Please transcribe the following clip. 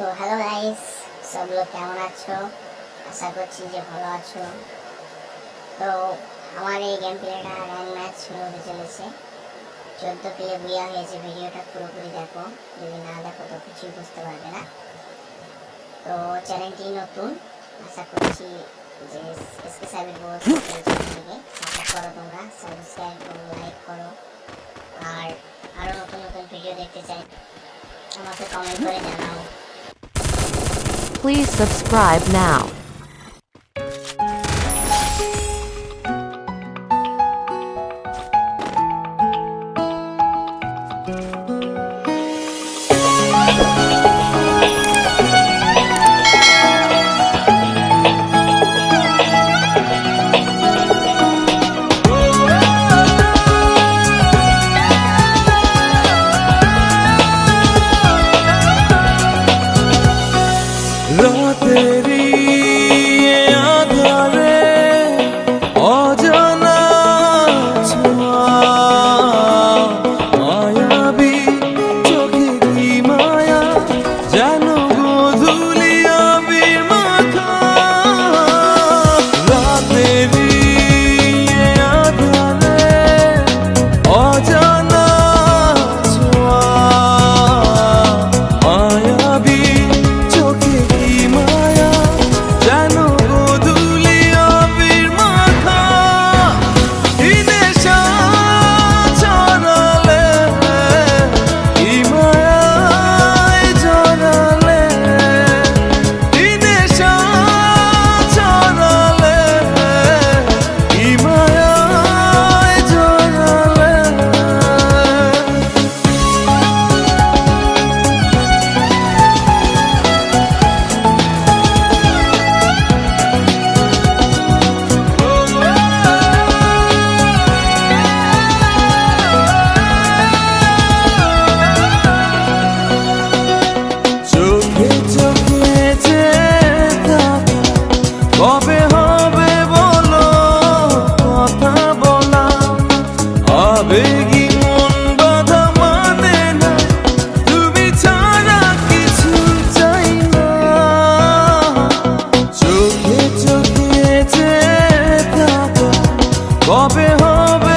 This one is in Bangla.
তো হ্যালো গাইস সব লোক কেমন আছো? আশা করছি যে ভালো আছো। তো আমার এই গেম প্লেটা র্যাঙ্ক ম্যাচ শুরু হতে চলেছে। চোদ্দ প্লে বুয়া হয়েছে, ভিডিওটা পুরোপুরি দেখো। যদি না দেখো তো কিছুই বুঝতে পারবে না। তো চ্যানেলটি নতুন, আশা করছি যে এসকে সাপোর্ট করো তোমরা সাবস্ক্রাইব করো লাইক করো। আর আরও নতুন নতুন ভিডিও দেখতে চাই, আমাকে কমেন্ট করে জানাও। Please subscribe now. হবে হবে